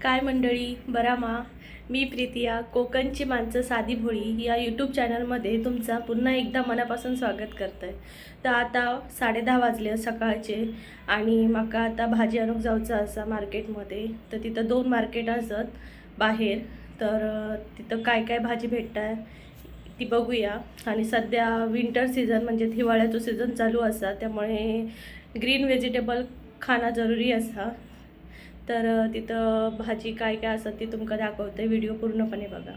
काय मंडळी? बरामा मी. प्रीतिया कोकणची माणसं साधी भोळी या यूट्यूब चॅनलमध्ये तुमचा पुन्हा एकदा मनापासून स्वागत करत आहे तर आता साडेदहा वाजले सकाळचे आणि म्हाका आता भाजी आणूक जावचं असा मार्केटमध्ये. तर तिथं दोन मार्केट असत बाहेर. तर तिथं काय काय भाजी भेटताय ती बघूया. आणि सध्या विंटर सीझन म्हणजे हिवाळ्याचं सीझन चालू असा त्यामुळे ग्रीन व्हेजिटेबल खाणं जरुरी असा. तर तिथं भाजी काय काय असं ती तुमका दाखवते व्हिडिओ पूर्णपणे बघा.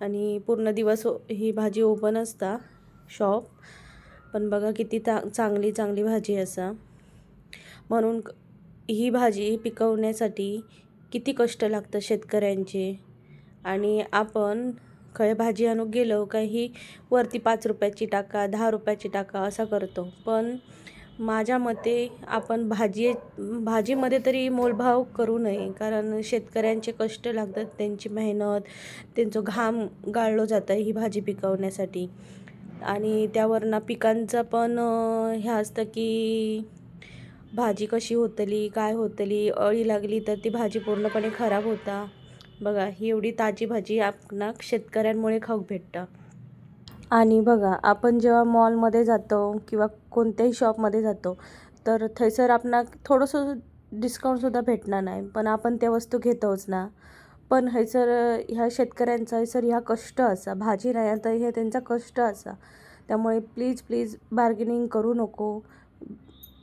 आणि पूर्ण दिवस ओ- ही भाजी ओपन असता शॉप पण बघा किती ता चांगली चांगली भाजी असा. म्हणून ही भाजी पिकवण्यासाठी किती कष्ट लागतं शेतकऱ्यांचे. आणि आपण खय भाजी आणूक गेलो का ही वरती पाच रुपयाची टाका दहा रुपयाची टाका असा करतो. पण माझ्या मते आपण भाजी भाजीमध्ये तरी मोलभाव करू नये. कारण शेतकऱ्यांचे कष्ट लागतात त्यांची मेहनत त्यांचं घाम गाळलं जातं ही भाजी पिकवण्यासाठी. आणि त्यावरनं पिकांचं पण हे असतं की भाजी कशी होतली काय होतली अळी लागली तर ती भाजी पूर्णपणे खराब होता. बघा ही एवढी ताजी भाजी आपणाक शेतकऱ्यांमुळे खाऊक भेटतं. आणि बघा आपण जेव्हा मॉलमध्ये जातो किंवा कोणत्याही शॉपमध्ये जातो तर थंयसर आपणा थोडंसं डिस्काउंटसुद्धा भेटणार नाही. पण आपण त्या वस्तू घेतोच ना. पण हयसर ह्या शेतकऱ्यांचा हयसर ह्या कष्ट असा. भाजी नाही तर हे त्यांचा कष्ट असा. त्यामुळे प्लीज प्लीज बार्गेनिंग करू नको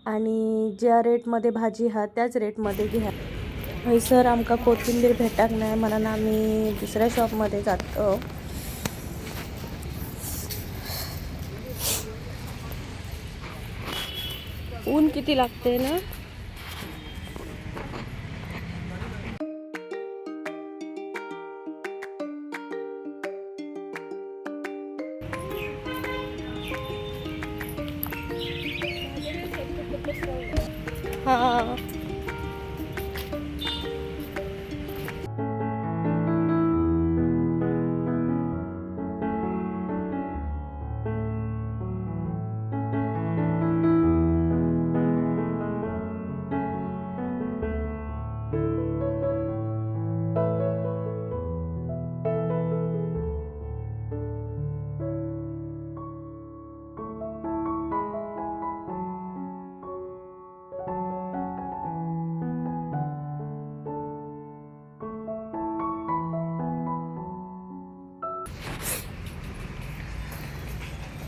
आणि ज्या रेटमध्ये भाजी हा त्याच रेटमध्ये घ्या. हयसर आमकां कोथिंबीर भेटाक नाही म्हणून आम्ही दुसऱ्या शॉपमध्ये जातो. ऊन किती लागते ना?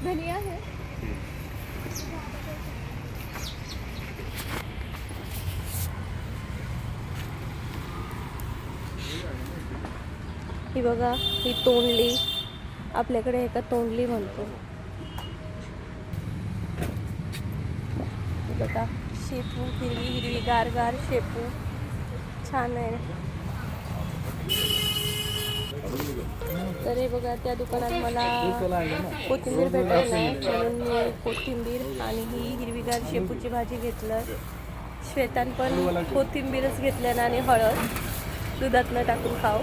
धनिया है। ही बघा, ही तोंडली. आपल्याकडे एका तोंडली म्हणतो. बघा, शेपू, हिरवी हिरवी, गार गार शेपू. छान आहे. तर हे बघा त्या दुकानात मला कोथिंबीर भेटली नाही म्हणून मी कोथिंबीर आणि ही हिरवीगार शेपूची भाजी घेतलं. श्वेतान पण कोथिंबीरच घेतल्या आणि हळद दुधातनं टाकून खाऊ.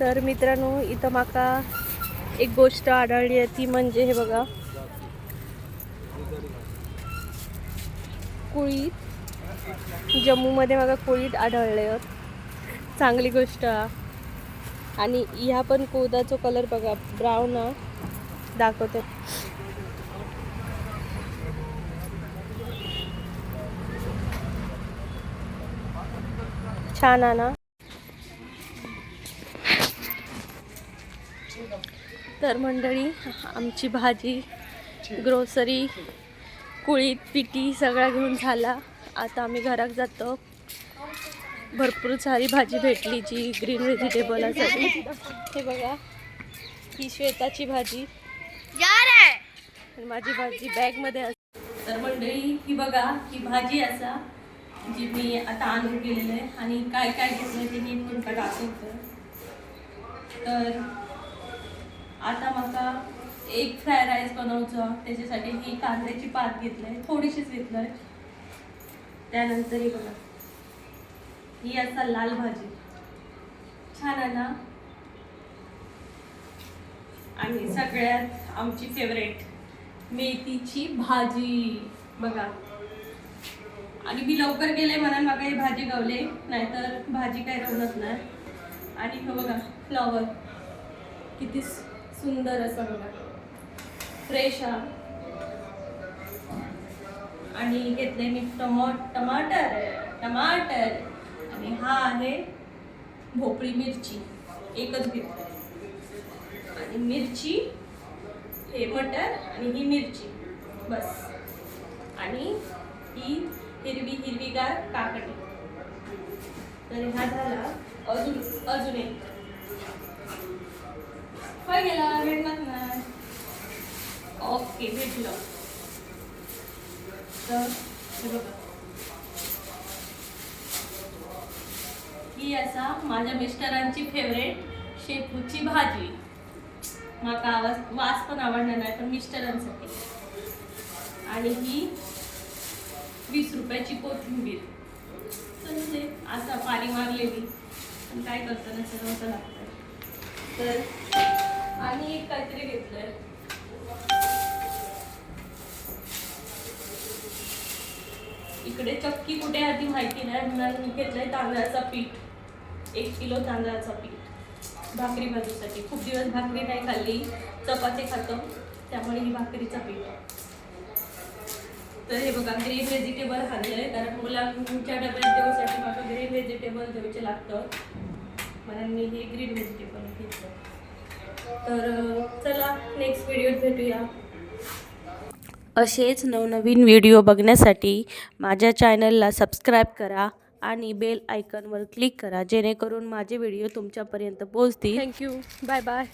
तर मित्रांनो इथं माका एक गोष्ट आढळली आहे ती म्हणजे हे बघा. कुळीत. जम्मूमध्ये मला कुळीत आढळले चांगली गोष्ट. आणि ह्या पण कोदाचा कलर बघा ब्राऊन दाखवतो दाखवते. छान आहे ना? तर मंडळी आमची भाजी ग्रोसरी कुळीत पिठी सगळा घेऊन झाला. आता आम्ही घरात जातो. भरपूर सारी भाजी भेटली जी ग्रीन व्हेजिटेबल असावी हे बघा ही श्वेताची भाजी. माझी भाजी बॅगमध्ये असते तर मंडळी ही बघा ही भाजी असा जी मी आता आणून केलेलं आहे. आणि काय काय घेतलं ते मी तुमका दाखवतं. तर आता म्हाका एक फ्राय राईस बनवचं त्याच्यासाठी ही कांद्याची पात घेतलंय थोडीशीच घेतलंय त्यानंतर ही बघा. ही असा लाल भाजी. छान आहे ना? आणि सगळ्यात आमची फेवरेट मेथीची भाजी. बघा. आणि मी लवकर गेले म्हणा मग ही भाजी गावले. नाहीतर भाजी काय रवणत नाही. आणि हे बघा फ्लॉवर किती सुंदर असं बघा. फ्रेश हा. आणि घेतले मी टमो टमाटर टमाटर. आणि हा आहे भोपळी मिरची एकच घेतली आणि मिरची हे मटर आणि ही मिरची बस. आणि ही हिरवी हिरवीगार काकडी. तर हा झाला अजून अजून एक. काय गेला भेटलाच नाही ओके भेटलं. तर बघा. ही असा माझ्या मिस्टरांची फेवरेट शेपूची भाजी. माका आवाज वास पण आवडणार नाही पण मिस्टरांसाठी. आणि ही वीस रुपयाची कोथिंबीर. म्हणजे असा पाणी मारलेली. पण काय करताना सर्व लागतं तर आणि एक काहीतरी घेतलंय. इकडे चक्की कुठे आधी माहिती नाही म्हणून घेतलंय तांदळाचा पीठ. एक किलो तांदळाचा पीठ. भाकरी भाजीसाठी. खूप दिवस भाकरी नाही खाल्ली. चपाती खातो. त्यामुळे ही भाकरीचं पीठ. तर हे बघा ग्रीन व्हेजिटेबल आहे कारण मुलांच्या डब्यात देऊसाठी मला ग्रीन व्हेजिटेबल द्यायचे लागतं. म्हणून मी हे ग्रीन व्हेजिटेबल घेतलं. तर चला नेक्स्ट व्हिडिओत भेटूया. असेच नवनवीन व्हिडिओ बघण्यासाठी माझ्या चॅनलला सबस्क्राईब करा. आणि बेल आयकॉनवर क्लिक करा जेणेकरून माझे व्हिडिओ तुमच्यापर्यंत पोहोचतील. Thank you bye bye